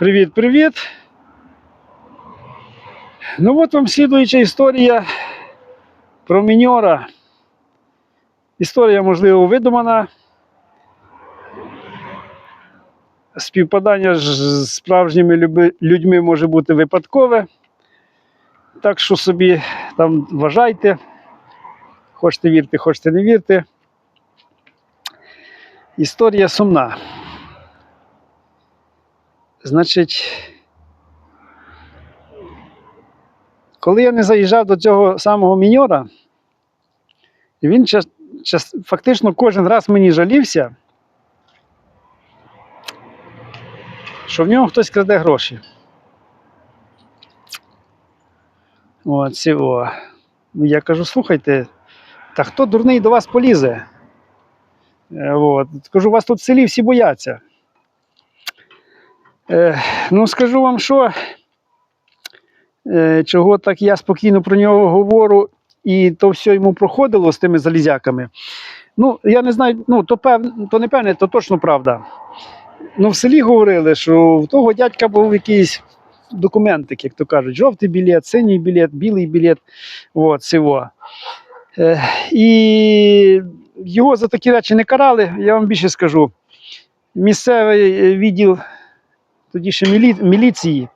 Привіт, привіт. Ну от вам слідуюча історія про міньора. Історія, можливо, видумана. Співпадання з справжніми людьми може бути випадкове. Так що собі там вважайте. Хочете вірте, хочете не вірте. Історія сумна. Значить, коли я не заїжджав до цього самого міньора, він час, час, фактично кожен раз мені жалівся, що в нього хтось краде гроші. От, цього. Ну, Я кажу, слухайте, та хто дурний до вас полізе? Е, От. Кажу, вас тут в селі всі бояться. Е, ну, скажу вам, що, е, чого так я спокійно про нього говорю, і то все йому проходило з тими залізяками. Ну, я не знаю, ну, то, пев, то не певне, то точно правда. Ну, в селі говорили, що в того дядька був якийсь документик, як то кажуть, жовтий білет, синій білет, білий білет. От, всього. Е, і його за такі речі не карали, я вам більше скажу. Місцевий е, відділ тоді ще мілі... міліції,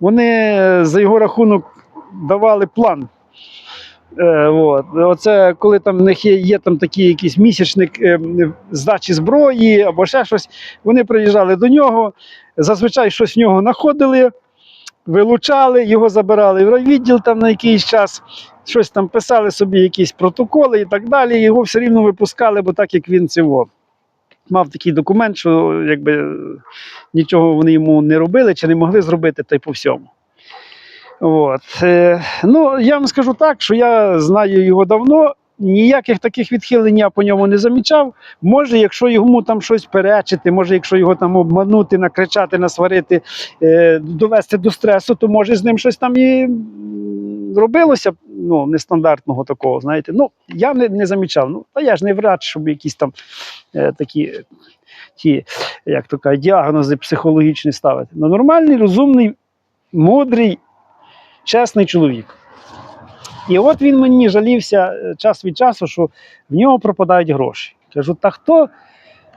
вони е, за його рахунок давали план. Е, от. Оце коли там в них є, є там такий якийсь місячник е, здачі зброї або ще щось, вони приїжджали до нього, зазвичай щось в нього знаходили, вилучали, його забирали в райвідділ там на якийсь час, щось там писали собі, якісь протоколи і так далі. Його все рівно випускали, бо так як він цього. Мав такий документ, що якби нічого вони йому не робили чи не могли зробити, та й по всьому. От. Е, ну, я вам скажу так, що я знаю його давно. Ніяких таких відхилень я по ньому не замічав. Може, якщо йому там щось перечити, може, якщо його там обманути, накричати, насварити, е, довести до стресу, то може з ним щось там і робилося ну, нестандартного такого. Знаєте, ну я не, не замічав. Ну, та я ж не врач, щоб якісь там е, такі ті, як то кажуть, діагнози психологічні ставити. Ну, нормальний, розумний, мудрий, чесний чоловік. І от він мені жалівся е, час від часу, що в нього пропадають гроші. Кажу, та хто,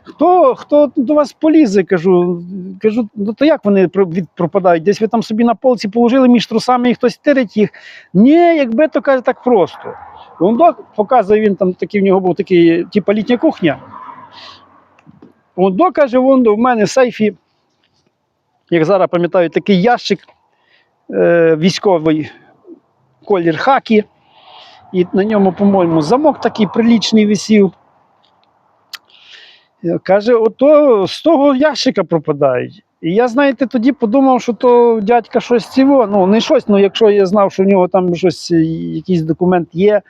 хто, хто до вас полізе? Кажу, кажу, ну то як вони пропадають? Десь ви там собі на полці положили між трусами і хтось тирить їх. Ні, якби то каже, так просто. Він док показує, він там такий в нього був такий, типа літня кухня. Він док каже, вон в мене в сейфі, як зараз пам'ятаю, такий ящик е, військовий колір хакі. І на ньому, по-моєму, замок такий прилічний висів. Каже, ото з того ящика пропадають. І я, знаєте, тоді подумав, що то дядька щось цього. Ну, не щось, ну якщо я знав, що в нього там щось, е, якийсь документ є,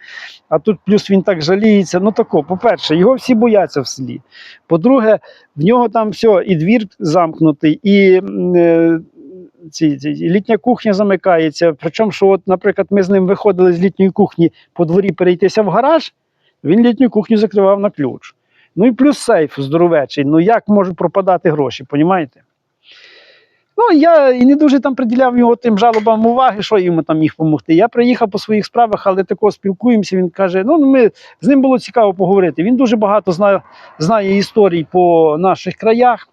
а тут плюс він так жаліється. Ну тако, по-перше, його всі бояться в селі. По-друге, в нього там все, і двір замкнутий, і е, ці, ці, літня кухня замикається. Причому, що, от, наприклад, ми з ним виходили з літньої кухні по дворі перейтися в гараж, він літню кухню закривав на ключ. Ну і плюс сейф здоровечий. Ну як можуть пропадати гроші, понімаєте? Ну, я і не дуже там приділяв його тим жалобам уваги, що йому там міг допомогти. Я приїхав по своїх справах, але такого спілкуємося. Він каже: ну, ми з ним було цікаво поговорити. Він дуже багато знає, знає історій по наших краях,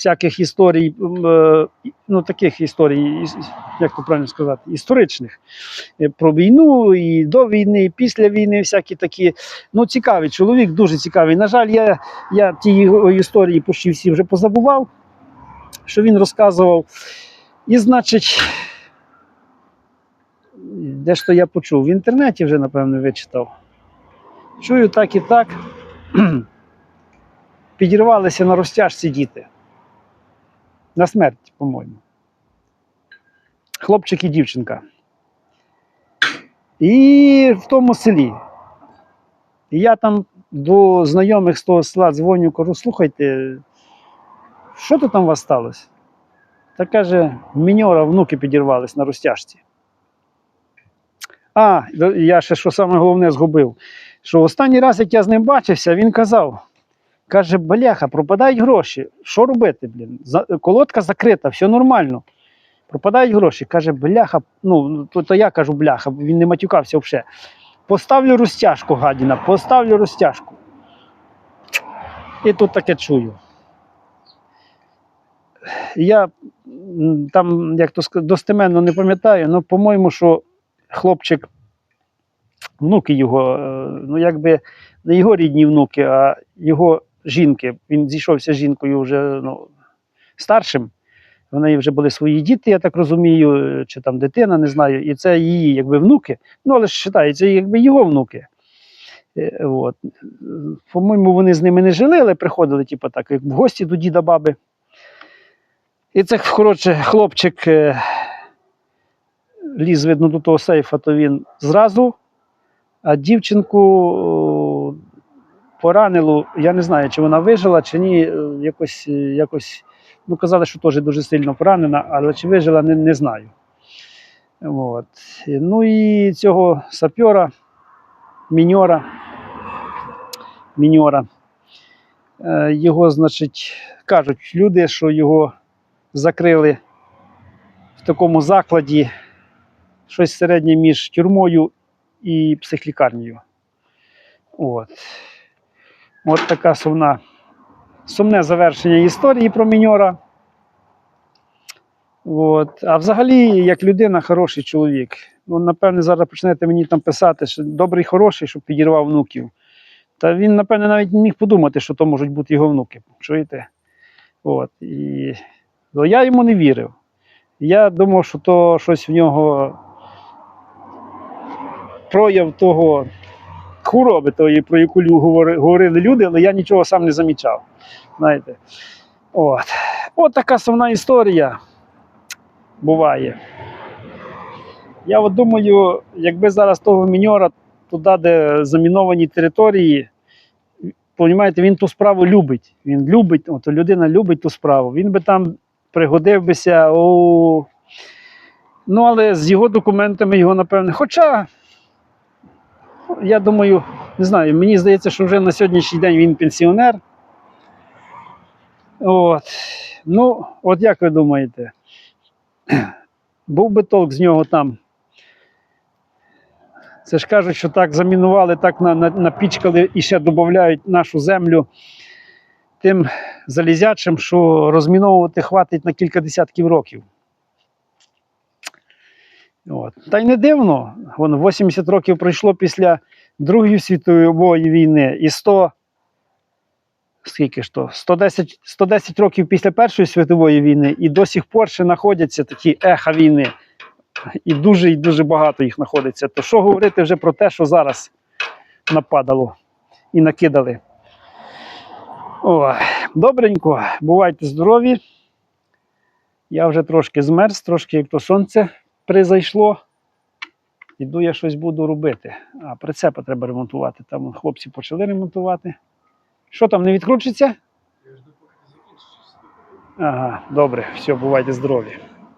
всяких історій, е, ну таких історій, як то правильно сказати, історичних Е, про війну і до війни, і після війни, всякі такі. Ну, цікавий чоловік, дуже цікавий. На жаль, я, я ті його історії почти всі вже позабував, що він розказував. І, значить, де ж то я почув? В інтернеті вже, напевно, вичитав. Чую так і так. Підірвалися на розтяжці діти. На смерть, по-моєму. Хлопчик і дівчинка. І в тому селі. І я там до знайомих з того села дзвоню, кажу, слухайте, що то там у вас сталося? Та каже, міньора внуки підірвались на розтяжці. А, я ще що саме головне згубив, що останній раз, як я з ним бачився, він казав: Каже, бляха, пропадають гроші. Що робити, блін? Колодка закрита, все нормально. Пропадають гроші. Каже, бляха, ну, то, то я кажу, бляха, він не матюкався взагалі. Поставлю розтяжку, гадіна, поставлю розтяжку. І тут таке чую. Я там, як то достеменно не пам'ятаю, але, по-моєму, що хлопчик, внуки його, е, ну якби не його рідні внуки, а його жінки. Він зійшовся з жінкою вже ну, старшим. В неї вже були свої діти, я так розумію, чи там дитина, не знаю. І це її якби внуки. Ну, але ж вважається, якби його внуки. Е, От. По-моєму, вони з ними не жили, але приходили, типу, так, як в гості до діда баби. І це коротше, хлопчик е, ліз, видно, до того сейфа, то він зразу, а дівчинку поранило, я не знаю, чи вона вижила, чи ні, е, якось, е, якось ну, казали, що теж дуже сильно поранена, але чи вижила, не, не знаю. От. Ну і цього сапьора, міньора, міньора, е, його, значить, кажуть люди, що його закрили в такому закладі щось середнє між тюрмою і психлікарнею. От. От така сумна, сумне завершення історії про міньора. От. А взагалі, як людина, хороший чоловік. Ну, напевне, зараз почнете мені там писати, що добрий, хороший, щоб підірвав внуків. Та він, напевне, навіть не міг подумати, що то можуть бути його внуки. Чуєте? От. І... Ну, я йому не вірив. Я думав, що то щось в нього прояв того хвороби, тої, про яку говорили люди, але я нічого сам не замічав. Знаєте. От. От така сумна історія буває. Я от думаю, якби зараз того міньора туди, де заміновані території, понімаєте, він ту справу любить. Він любить, от людина любить ту справу. Він би там пригодив бися. О... Ну, але з його документами його, напевне. Хоча, я думаю, не знаю, мені здається, що вже на сьогоднішній день він пенсіонер. От. Ну, от як ви думаєте, був би толк з нього там. Це ж кажуть, що так замінували, так на, на, напічкали і ще додають нашу землю тим залізячим, що розміновувати хватить на кілька десятків років. От. Та й не дивно. Воно 80 років пройшло після Другої світової війни і 100, скільки ж то, 110, 110 років після Першої світової війни, і до сих пор ще знаходяться такі еха війни. І дуже і дуже багато їх знаходиться. То що говорити вже про те, що зараз нападало і накидали. О, добренько, бувайте здорові. Я вже трошки змерз, трошки як то сонце призайшло. Іду я щось буду робити. А прицепа треба ремонтувати. Там хлопці почали ремонтувати. Що там, не відкручиться? Ага, добре, все, бувайте здорові.